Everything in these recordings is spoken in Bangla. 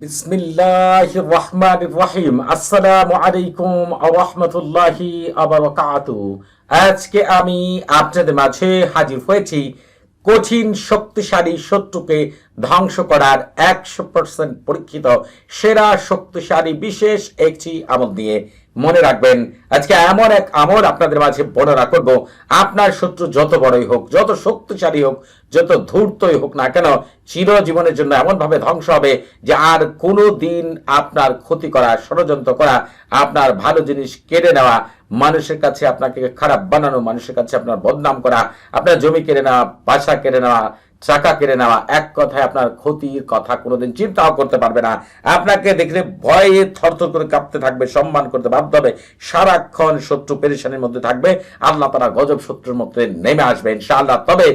বিসমিল্লাহ রহমান রহিম। আসসালামু আলাইকুম আজকে আমি আপনাদের মাঝে হাজির হয়েছি কঠিন শক্তিশালী শত্রুকে ধ্বংস করার একশো পার্সেন্ট পরীক্ষিত সেরা শক্তিশালী বিশেষ একটি আমল দিয়ে মনে রাখবেন, আজকে এমন এক আমল আপনাদের মাঝে বর্ণনা করব। আপনার শত্রু যত বড়ই হোক, যত শক্তিশালী হোক, যত ধূর্তই হোক না কেন, চিরজীবনের জন্য এমনভাবে ধ্বংস হবে যে আর কোনো দিন আপনার ক্ষতি করা, ষড়যন্ত্র করা, আপনার ভালো জিনিস কেড়ে নেওয়া, মানুষের কাছে আপনাকে খারাপ বানানো, মানুষের কাছে আপনার বদনাম করা, আপনার জমি কেড়ে নেওয়া, বাসা কেড়ে নেওয়া চাকা কেড়ে নেওয়া, এক কথায় আপনার ক্ষতির কথা কোনোদিন চিন্তাও করতে পারবে না। আপনাকে দেখলে ভয়ে থরথর করে কাঁপতে থাকবে, সম্মান করতে বাধ্য হবে। সারাক্ষণ শত্রু পেরেশানির মধ্যে থাকবে, আল্লাহ তারা গজব শত্রুর মধ্যে নেমে আসবে ইনশাআল্লাহ। তবে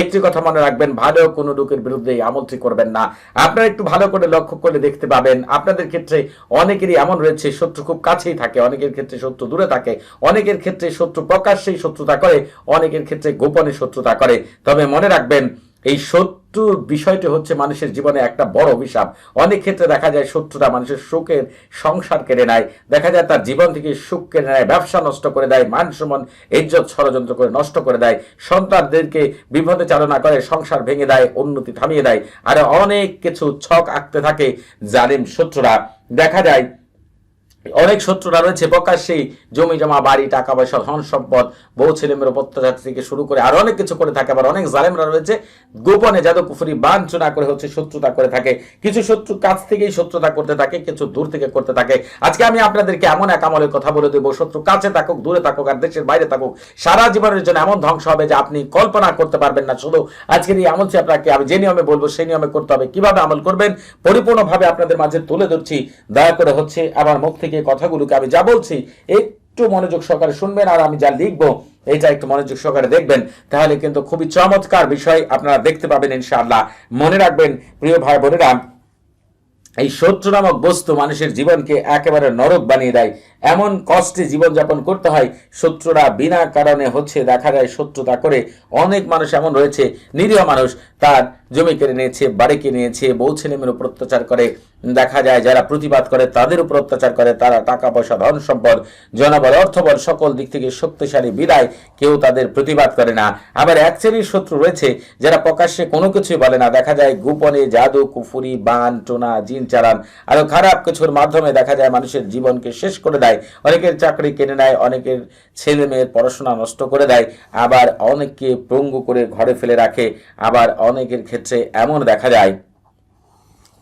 একটি কথা মনে রাখবেন, ভালো কোনো লোকের বিরুদ্ধে আমলটি করবেন না। আপনারা একটু ভালো করে লক্ষ্য করে দেখতে পাবেন, আপনাদের ক্ষেত্রে অনেকেরই এমন রয়েছে, শত্রু খুব কাছেই থাকে, অনেকের ক্ষেত্রে শত্রু দূরে থাকে, অনেকের ক্ষেত্রে শত্রু প্রকাশ্যেই শত্রুতা করে, অনেকের ক্ষেত্রে গোপনে শত্রুতা করে। তবে মনে রাখবেন এই শত্রুর বিষয়টি হচ্ছে মানুষের জীবনে একটা বড় অভিশাপ। অনেক ক্ষেত্রে দেখা যায় শত্রুরা মানুষের সুখের সংসার কেড়ে নেয়। দেখা যায় তার জীবন থেকে সুখ কেড়ে নেয়, ব্যবসা নষ্ট করে দেয় মান সম্মান ইজ্জত ষড়যন্ত্র করে নষ্ট করে দেয়। সন্তানদেরকে বিপদে চালনা করে, সংসার ভেঙে দেয়, উন্নতি থামিয়ে দেয়। আর অনেক কিছু ছক আঁকতে থাকে জালিম শত্রুরা। দেখা যায় অনেক শত্রুরা রয়েছে প্রকাশ্যেই জমি জমা, বাড়ি, টাকা পয়সা, ধন সম্পদ, বউ, ছেলে মেয়ের অত্যাচার থেকে শুরু করে আর অনেক কিছু করে থাকে। আবার অনেক জালেমরা রয়েছে, গোপনে যাদব কুফুরি বাঞ্ছনা করে হচ্ছে শত্রুতা করে থাকে। কিছু শত্রু কাছ থেকেই শত্রুতা করতে থাকে, কিছু দূর থেকে করতে থাকে। আজকে আমি আপনাদেরকে এমন এক আমলের কথা বলে দেবো, শত্রু কাছে থাকুক, দূরে থাকুক আর দেশের বাইরে থাকুক। সারা জীবনের জন্য এমন ধ্বংস হবে যে আপনি কল্পনা করতে পারবেন না। শুধু আজকের এই আমলটি আপনাকে, আমি যে নিয়মে বলব সেই নিয়মে করতে হবে। কীভাবে আমল করবেন? পরিপূর্ণভাবে আপনাদের মাঝে তুলে ধরছি। দয়া করে হচ্ছে আমার মুখ থেকে কথাগুলোকে আমি যা বলছি, একটু মনোযোগ সহকারে শুনবেন আর আমি যা লিখব এইটা একটু মনোযোগ সহকারে দেখবেন। তাহলে কিন্তু খুবই চমৎকার বিষয় আপনারা দেখতে পাবেন ইনশাআল্লাহ। মনে রাখবেন, প্রিয় ভাই বোনেরা, এই শত্রু নামক বস্তু মানুষের জীবনকে একেবারে নরক বানিয়ে দেয়। এমন কষ্টে জীবনযাপন করতে হয়, শত্রুরা বিনা কারণে হচ্ছে দেখা যায় শত্রুতা করে অনেক মানুষ এমন রয়েছে, নিরীহ মানুষ, তার জমি কেড়ে নিয়েছে, বাড়ি কিনে নিয়েছে, বউ ছেলে মেয়ের উপর অত্যাচার করে। দেখা যায় যারা প্রতিবাদ করে, তাদের উপর অত্যাচার করে, তারা টাকা পয়সা, ধন সম্পদ, জনবল, অর্থবল সকল দিক থেকে শক্তিশালী, বিদায়, কেউ তাদের প্রতিবাদ করে না। আবার এক শ্রেণির শত্রু রয়েছে, যারা প্রকাশ্যে কোনো কিছুই বলে না। দেখা যায় গোপনে জাদু, কুফুরি, বান, টোনা, জিন, চালান, আরও খারাপ কিছুর মাধ্যমে দেখা যায় মানুষের জীবনকে শেষ করে দেয়। অনেকের চাকরি কেড়ে নেয়, অনেকের ছেলে মেয়ের পড়াশোনা নষ্ট করে দেয়, আবার অনেককে পঙ্গু করে ঘরে ফেলে রাখে, আবার অনেকের ক্ষেত্রে এমন দেখা যায়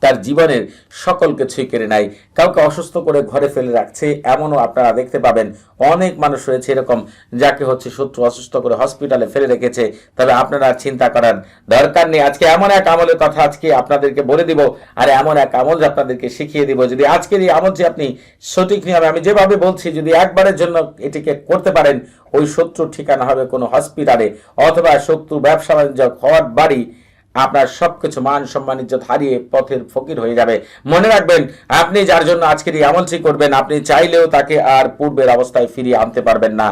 তার জীবনের সকল কিছুই কেড়ে নেয়। কাউকে অসুস্থ করে ঘরে ফেলে রাখছে, এমনও আপনারা দেখতে পাবেন। অনেক মানুষ রয়েছে এরকম, যাকে হচ্ছে শত্রু অসুস্থ করে হসপিটালে ফেলে রেখেছে। তবে আপনারা চিন্তা করার দরকার নেই। আজকে এমন এক আমলের কথা আজকে আপনাদেরকে বলে দিব, আর এমন এক আমল আপনাদেরকে শিখিয়ে দিব। যদি আজকের এই আমল যে আপনি সঠিক নিয়মে, আমি যেভাবে বলছি, যদি একবারের জন্য এটিকে করতে পারেন, ওই শত্রুর ঠিকানা হবে কোনো হসপিটালে, অথবা শত্রু ব্যবসা বাণিজ্য হওয়ার বাড়ি। আপনার সবকিছু মান, সম্মান, ইজ্জত হারিয়ে পথের ফকির হয়ে যাবে। মনে রাখবেন, আপনি যার জন্য আজকের এই আমলটি করবেন, আপনি চাইলেও তাকে আর পূর্বের অবস্থায় ফিরিয়ে আনতে পারবেন না।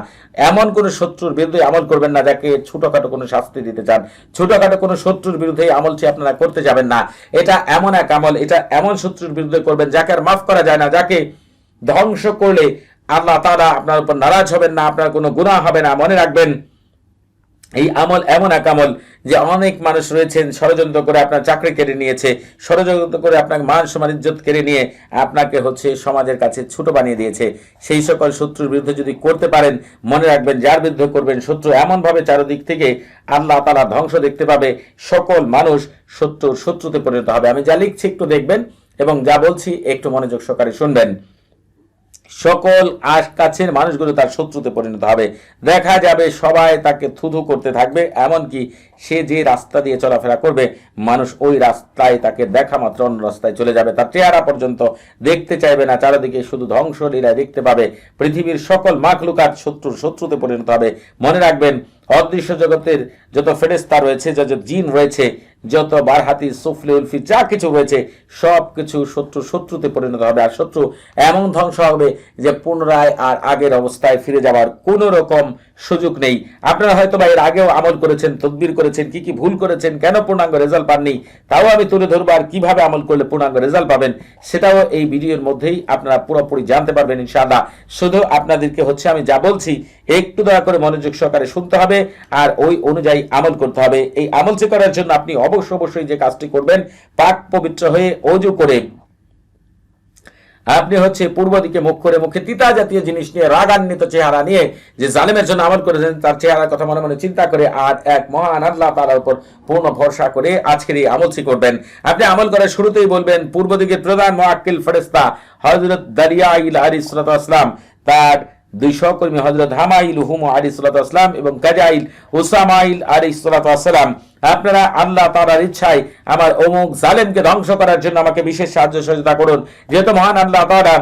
এমন কোন শত্রুর বিরুদ্ধে আমল করবেন না যাকে ছোটখাটো কোনো শাস্তি দিতে চান। ছোটখাটো কোনো শত্রুর বিরুদ্ধে আমলটি আপনারা করতে যাবেন না। এটা এমন এক আমল, এটা এমন শত্রুর বিরুদ্ধে করবেন যাকে আর মাফ করা যায় না, যাকে ধ্বংস করলে আল্লাহ তারা আপনার উপর নারাজ হবেন না, আপনার কোনো গুণা হবে না। মনে রাখবেন এই আমল এমন এক আমল যে অনেক মানুষ রয়েছেন, ষড়যন্ত্র করে আপনার চাকরি কেড়ে নিয়েছে, ষড়যন্ত্র করে আপনার মান সম্মান, ইজ্জত কেড়ে নিয়ে আপনাকে হচ্ছে সমাজের কাছে ছোট বানিয়ে দিয়েছে। সেই সকল শত্রুর বিরুদ্ধে যদি করতে পারেন, মনে রাখবেন যার বিরুদ্ধে করবেন শত্রু এমনভাবে চারদিক থেকে আল্লাহ তালা ধ্বংস দেখতে পাবে। সকল মানুষ শত্রুর শত্রুতে পরিণত হবে। আমি যা লিখছি একটু দেখবেন এবং যা বলছি একটু মনোযোগ সহকারে শুনবেন। সকল আশ কাছের মানুষগুলো তার শত্রুতে পরিণত হবে। দেখা যাবে সবাই তাকে থুথু করতে থাকবে, এমনকি সে যে রাস্তা দিয়ে চলাফেরা করবে, মানুষ ওই রাস্তায় তাকে দেখা মাত্র অন্য রাস্তায় চলে যাবে। তার চেহারা পর্যন্ত দেখতে চাইবে না, চারিদিকে শুধু ধ্বংস লীলায় দেখতে পাবে। পৃথিবীর সকল মাখলুকাত শত্রুর শত্রুতে পরিণত হবে। মনে রাখবেন, অদৃশ্য জগতের যত ফেরেস্তা রয়েছে, যত জিন রয়েছে যত বারহাতি সুফলে, উলফি, যা কিছু রয়েছে সব কিছু শত্রু শত্রুতে পরিণত হবে। আর শত্রু এমন ধ্বংস হবে যে পুনরায় আর আগের অবস্থায় ফিরে যাওয়ার কোনো রকম সুযোগ নেই। আপনারা হয়তো বা এর আগেও আমল করেছেন, তদবির করেছেন, কি কি ভুল করেছেন, কেন পূর্ণাঙ্গ রেজাল্ট পাননি, তাও আমি তুলে ধরবো আর কীভাবে আমল করলে পূর্ণাঙ্গ রেজাল্ট পাবেন, সেটাও এই ভিডিওর মধ্যেই আপনারা পুরোপুরি জানতে পারবেন ইনশাআল্লাহ। শুধু আপনাদেরকে হচ্ছে আমি যা বলছি, একটু দয়া করে মনোযোগ সহকারে শুনতে হবে, আর ওই অনুযায়ী আমল করতে হবে। এই আমল করার জন্য আপনি অবশ্য অবশ্যই যে কাজটি করবেন, পাক পবিত্র হয়ে অজু করে আপনি হচ্ছে পূর্ব দিকে মুখ করে মুখে তিতা জাতীয় জিনিস নিয়ে রাগান্বিত চেহারা নিয়ে যে জালেমের জন্য আমল করেছেন, তার চেহারার কথা মনে মনে চিন্তা করে আর এক মহান আল্লাহ তালার উপর পূর্ণ ভরসা করে আজকের এই আমলটি করবেন। আপনি আমল করার শুরুতেই বলবেন, পূর্ব দিকে প্রধান মোয়াক্কিল ফেরেস্তা হজরত দারিয়া ইল আলী সালাম, তার দুই সহকর্মী হজরত হামাইল, হুম আলী সালাম এবং কাজাইল, হুসামাইল আলী সালাম আপনারা আল্লাহ তালার ইচ্ছায় আমার অমুক জালেমকে ধ্বংস করার জন্য আমাকে বিশেষ সাহায্য সহযোগিতা করুন। যেহেতু মহান আল্লাহ তালা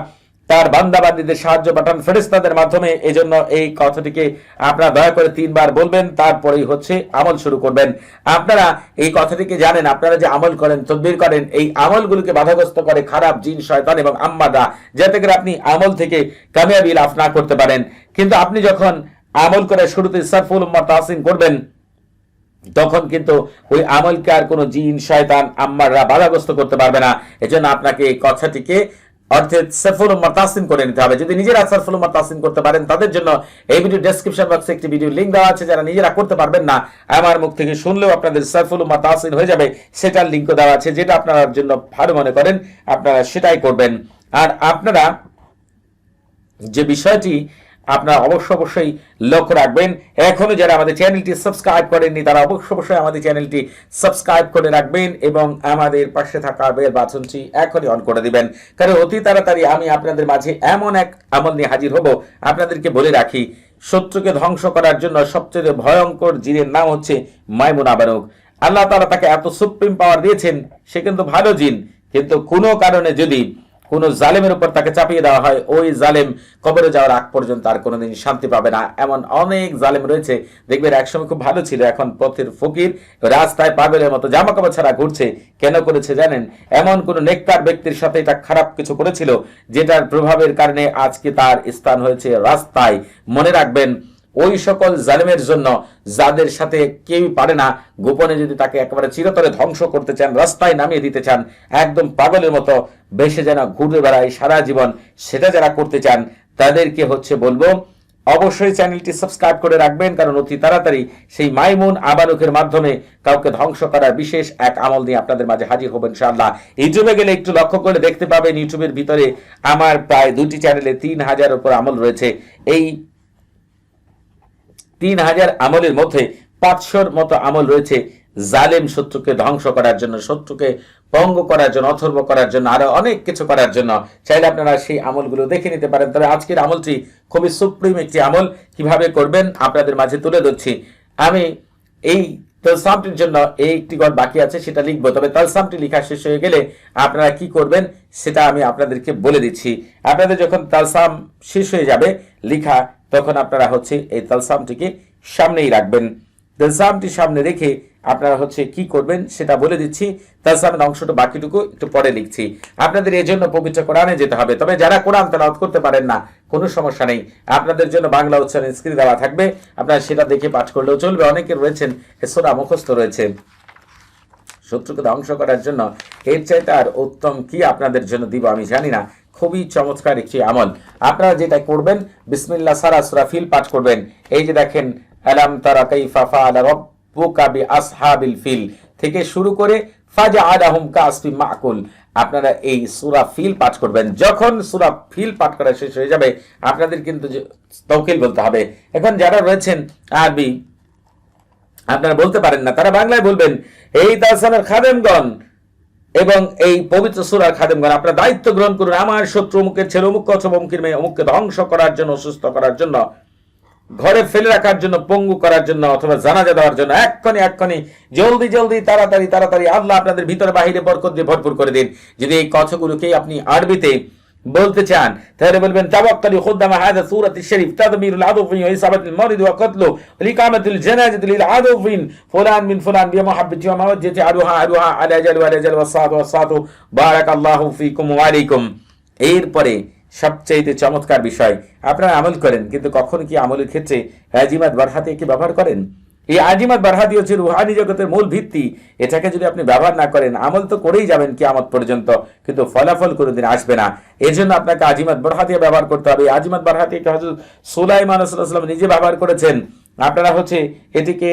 তার বান্দাবাদীদের সাহায্য পাঠান ফেরেস্তাদের মাধ্যমে। এই জন্য এই কথাটিকে আপনারা দয়া করে তিনবার বলবেন, তারপরেই হচ্ছে আমল শুরু করবেন। আপনারা এই কথাটিকে জানেন, আপনারা যে আমল করেন, তদবির করেন, এই আমলগুলোকে বাধাগ্রস্ত করে খারাপ জিন, শয়তান এবং আম্মাদা, যাতে করে আপনি আমল থেকে কামিয়াবি লাভ না করতে পারেন। কিন্তু আপনি যখন আমল করে শুরুতে সারফুল উম্মা তাসিম করবেন, তখন কিন্তু ওই আমলকে আর কোনো জিন, শয়তান, আম্মাররা বাধাগ্রস্ত করতে পারবে না। এজন্য আপনাকে এই কথাটিকে অর্থাৎ সারফুল উম্মার তাসিম করে নিতে হবে। যদি নিজেরা সারফুল উম্মার তাসিম করতে পারেন, তাদের জন্য এই ভিডিও ডেসক্রিপশন বক্সে একটি ভিডিও লিংক দেওয়া আছে। যারা নিজেরা করতে পারবেন না, আমার মুখ থেকে শুনলেও আপনাদের সারফুল উম্মার তাসিম হয়ে যাবে। সেটার লিঙ্ক দেওয়া আছে, যেটা আপনার জন্য ভালো মনে করেন, আপনারা সেটাই করবেন। আর আপনারা যে বিষয়টি আপনারা অবশ্য অবশ্যই লক্ষ্য রাখবেন। এখনও যারা আমাদের চ্যানেলটি সাবস্ক্রাইব করেননি, তারা অবশ্য অবশ্যই আমাদের চ্যানেলটি সাবস্ক্রাইব করে রাখবেন এবং আমাদের পাশে থাকা বেল বাটনটি এখনই অন করে দিবেন। কারণ অতি তাড়াতাড়ি আমি আপনাদের মাঝে এমন এক আমল নিয়ে হাজির হব। আপনাদেরকে বলে রাখি, শত্রুকে ধ্বংস করার জন্য সবচেয়ে ভয়ঙ্কর জিনের নাম হচ্ছে মাইমুন আবারক। আল্লাহ তারা তাকে এত সুপ্রিম পাওয়ার দিয়েছেন, সে কিন্তু ভালো জিন। কিন্তু কোনো কারণে যদি কোন জালেমের উপর তাকে চাপিয়ে দেওয়া হয়, ওই জালেম কবরে যাওয়ার আগ পর্যন্ত আর কোনোদিন শান্তি পাবে না। এমন অনেক জালেম রয়েছে, দেখবেন একসময় খুব ভালো ছিল, এখন পথের ফকির, রাস্তায় পাগলের মতো জামা কাপড় ছাড়া ঘুরছে। কেন করেছে জানেন? এমন কোন নেককার ব্যক্তির সাথে এটা খারাপ কিছু করেছিল, যেটার প্রভাবের কারণে আজকে তার স্থান হয়েছে রাস্তায়। মনে রাখবেন ওই সকল জালেমের জন্য যাদের সাথে কেউই পারে না, গোপনে যদি তাকে একেবারে চিরতরে ধ্বংস করতে চান, রাস্তায় নামিয়ে দিতে চান, একদম পাগলের মতো বেশে যেন ঘুরে বেড়ায় সারা জীবন সেটা যারা করতে চান, তাদেরকে হচ্ছে বলব, অবশ্যই চ্যানেলটি সাবস্ক্রাইব করে রাখবেন, কারণ অতি তাড়াতাড়ি সেই মাইমুন আবারকের মাধ্যমে কাউকে ধ্বংস করার বিশেষ এক আমল নিয়ে আপনাদের মাঝে হাজির হবেন ইনশাআল্লাহ। ইউটিউবে গেলে একটু লক্ষ্য করে দেখতে পাবেন, ইউটিউবের ভিতরে আমার প্রায় দুটি চ্যানেলে তিন হাজার উপর আমল রয়েছে। এই তিন হাজার আমলের মধ্যে পাঁচশোর মতো আমল রয়েছে। জালেম শত্রুকে ধ্বংস করার জন্য, শত্রুকে পঙ্গ করার জন্য, অথর্ব করার জন্য, আরও অনেক কিছু করার জন্য। চাইলে আপনারা সেই আমলগুলো দেখে নিতে পারেন। তবে আজকের আমলটি খুবই সুপ্রিম একটি আমল। কীভাবে করবেন আপনাদের মাঝে তুলে ধরছি। আমি এই তালসামটির জন্য এই একটি গড় বাকি আছে, সেটা লিখব। তবে তালসামটি লেখা শেষ হয়ে গেলে আপনারা কি করবেন, সেটা আমি আপনাদেরকে বলে দিচ্ছি। আপনাদের যখন তালসাম শেষ হয়ে যাবে, লিখা তখন আপনারা হচ্ছে এই তালসামটিকে সামনেই রাখবেন। তালসামটি সামনে রেখে আপনারা হচ্ছে কি করবেন সেটা বলে দিচ্ছি। তালসামের অংশটা বাকিটুকু একটু পরে লিখছি। আপনাদের এই জন্য পবিত্র কোরআনে যেতে হবে। তবে যারা কোরআন তেলাওয়াত করতে পারেন না, কোনো সমস্যা নেই। আপনাদের জন্য বাংলা উচ্চারণ স্ক্রিন দেওয়া থাকবে। আপনারা সেটা দেখে পাঠ করলেও চলবে। অনেকে রয়েছেন এসোরা মুখস্থ রয়েছে। শত্রুকে ধ্বংস করার জন্য এর চাইতে আর উত্তম কি আপনাদের জন্য দিব আমি জানি না। খুবই চমৎকার একটি আমল। আপনারা যেটা করবেন, বিসমিল্লাহ সারা সুরা ফিল পাঠ করবেন। এই যে দেখেন, আলাম তারা কাইফা ফাআলা রাব্বুকা বিআসহাবিল ফিল। থেকে শুরু করে ফাজা আলাহুম কাসফি মাকুল। আপনারা এই সুরা ফিল পাঠ করবেন। যখন সুরা ফিল পাঠ করা শেষ হয়ে যাবে, আপনাদের কিন্তু তৌকিল বলতে হবে। এখন যারা রয়েছেন, আরবি, আপনারা বলতে পারেন না, তারা বাংলায় বলবেন, এই তাহসানের খাদেমগণ এবং এই পবিত্র সুরার খাদেমগণ আপনার দায়িত্ব গ্রহণ করুন আমার শত্রু অমুকের ছেলে, অমুক অথবা অমুকের মেয়ে, অমুককে ধ্বংস করার জন্য, অসুস্থ করার জন্য, ঘরে ফেলে রাখার জন্য, পঙ্গু করার জন্য, অথবা জানাজা দেওয়ার জন্য এক্ষণি এক্ষণি জলদি জলদি, তাড়াতাড়ি তাড়াতাড়ি, আল্লাহ আপনাদের ভিতরে বাহিরে বরকত দিয়ে ভরপুর করে দিন। যদি এই কথাগুলোকে আপনি আরবিতে বলতে চান, তাহলে বলবেন তাওয়াক্কালি খুদ্দামা হাদা সূরাত শরীফ, তাদমিরুল আদফি ওয়া ইসাবাতুল মারিদ ওয়া কতলু ওয়া ইকামাতুল জানাজাতি লিল আদফিন ফুলান মিন ফুলান বিমহাব্বতি ওয়া মাওয়াজ্জাতি আরুহা আরুহা আলা জাল ওয়া জাল ওয়া সাদ ওয়া সাদ, বারাকাল্লাহু ফিকুম ওয়া আলাইকুম। এরপরে সবচাইতে চমৎকার বিষয়, আপনারা আমল করেন, কিন্তু কখনো কি আমলের ক্ষেত্রে আজিমাত বারহাতে কি ব্যবহার করেন? এই আজিমাত বারহাতি হচ্ছে রুহানি জগতের মূল ভিত্তি। এটাকে যদি আপনি ব্যবহার না করেন, আমল তো করেই যাবেন কিয়ামত পর্যন্ত, কিন্তু ফলাফল কোনোদিন আসবে না। এই জন্য আপনাকে আজিমাত বারহাতিয়া ব্যবহার করতে হবে। আজিমাত বারহাতিয়াকে হজরত সুলাইমান সাল্লাম নিজে ব্যবহার করেছেন। আপনারা হচ্ছে এটিকে,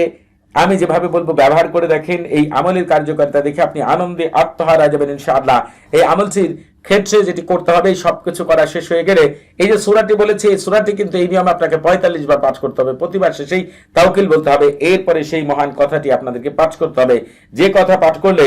আমি যেভাবে বলব, ব্যবহার করে দেখেন। এই আমলের কার্যকারিতা দেখে আপনি আনন্দে আত্মহারা যাবেন ইনশাআল্লাহ। এই আমলটির ক্ষেত্রে যেটি করতে হবে, এই সবকিছু করা শেষ হয়ে গেলে এই যে সুরাটি বলেছে, এই সুরাটি কিন্তু এই নিয়মে আপনাকে পঁয়তাল্লিশ বার পাঠ করতে হবে। প্রতিবার শেষেই তাওকিল বলতে হবে। এরপরে সেই মহান কথাটি আপনাদেরকে পাঠ করতে হবে। যে কথা পাঠ করলে,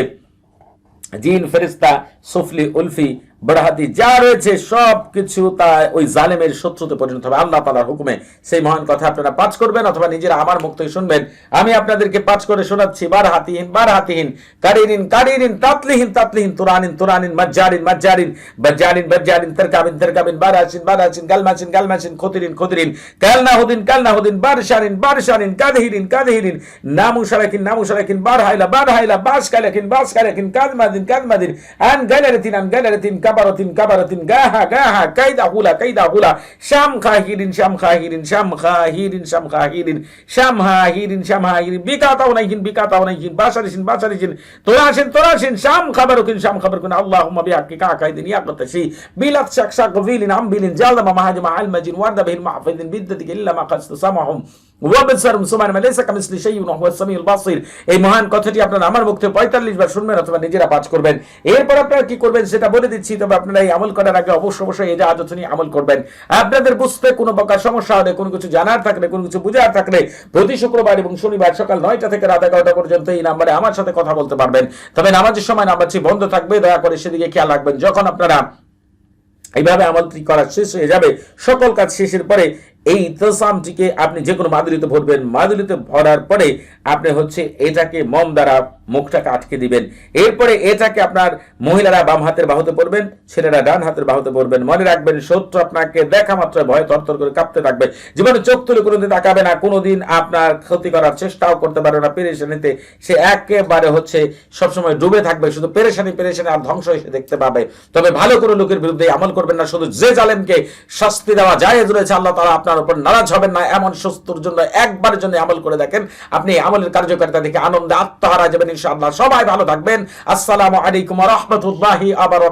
জিন ফেরিস্তা সুফলি, উলফি বড়হাতি যা রয়েছে সব কিছু তা ওই জালেমের শত্রুতে পরিণত হবে। আল্লাহ তালার হুকুমে সেই মহান কথা আপনারা পাঠ করবেন অথবা নিজেরা আমার মুখ থেকে শুনবেন। আমি আপনাদেরকে পাঠ করে শোনাচ্ছি, বার হাতিহীন বার হাতিহীন, কারিরিন কারিরিন, তাতলিহীন তাতলিহীন, তুরানিন তুরানিন, মজ্জারিন মজ্জারিন, বজ্জারিন বজ্জারিন, তরকাবিন তরকাবিন বারাসিন বারাসিন গালমাসিন গালমাসিন খতিরিন খতিরিন কালনাহুদিন কালনাহুদিন বারশারিন বারশারিন, কাদহিরিন কাদহিরিন, নামুশারাকিন নামুশারাকিন বার হাইলা বার হাইলা বাস কালাকিন বাস কালাকিন কাদমাদিন কাদমাদিন আন গালারাতিন আন গালারাতিন কাবারাতিন কাবারাতিন, গাহা গাহা কাইদা হুলা কাইদা হুলা, শাম খাহিরিন শাম খাহিরিন শাম খাহিরিন শাম খাহিরিন, শাম হাহিরিন শাম হাহিরিন, বিকাতাও নাইহিন বিকাতাও নাইহিন, বাসারিসিন বাসারিসিন, তোরাসিন তোরাসিন, শাম খাবারুকিন, শাম খাবারকুন, আল্লাহুম্মা বিহাক্কি কাকাইদিন ইয়াকতাসি, বিলাত শাক শাক ফিলিন আমবিলিন জালমা মাহাজমা আলমাজিন ওয়ার্দা বিহিল মাহফিদিন বিদ্দাতিক ইল্লা মা কাসত সামাহুম। ওয়াবসারুম সুবহান লেসা কামিসলি শাইউন ওয়া সামিউল বাসির। এই মহান কথাটি আপনারা আমার মুখ থেকে 45 বার শুনবেন অথবা নিজেরা পাঠ করবেন। এরপর আপনারা কি করবেন সেটা বলে দিচ্ছি, তবে আপনারা এই আমল করার আগে অবশ্যই অবশ্যই এই আদত নিয়ে আমল করবেন। আপনাদের বুঝতে কোনো প্রকার সমস্যা হলে কোনো কিছু জানার থাকলে, কোনো কিছু বুঝার থাকলে প্রতি শুক্রবার এবং শনিবার সকাল নয়টা থেকে রাত এগারোটা পর্যন্ত এই নাম্বারে আমার সাথে কথা বলতে পারবেন। তবে নামাজের সময় নাম্বারটি বন্ধ থাকবে, দয়া করে সেদিকে খেয়াল রাখবেন। যখন আপনারা এইভাবে আমলটি করা শেষ হয়ে যাবে, সকল কাজ শেষের পরে এই ইতসামটিকে আপনি যে কোনো মাদুলিতে ভরবেন। মাদুলিতে ভরার পরে আপনি হচ্ছে এটাকে মম দ্বারা মুখটাকে আটকে দিবেন। এরপরে এটাকে আপনার মহিলারা বাম হাতের বাহুতে পড়বেন ছেলেরা ডান হাতের বাহুতে পড়বেন মনে রাখবেন, শত্রু আপনাকে দেখা মাত্র ভয়ে তরতর করে কাঁপতে থাকবে। জীবনে চোখ তুলে কোনোদিন তাকাবে না, কোনোদিন আপনার ক্ষতি করার চেষ্টাও করতে পারবে না। পেরেশানিতে সে একেবারে হচ্ছে সবসময় ডুবে থাকবে, শুধু পেরেশানি পেরেশানি আর ধ্বংস এসে দেখতে পাবে। তবে ভালো কোনো লোকের বিরুদ্ধে আমল করবেন না, শুধু যে জালেমকে শাস্তি দেওয়া যায় রয়েছে, আল্লাহ তারা আপনার উপর নারাজ হবেন না। এমন সুস্থর জন্য একবারের জন্য আমল করে দেখেন, আপনি আমলের কার্যকারিতা দেখে আনন্দে আত্মহারা যাবেন। ইনশাআল্লাহ। সবাই ভালো থাকবেন। আসসালামু আলাইকুম রহমতুল্লাহি আবার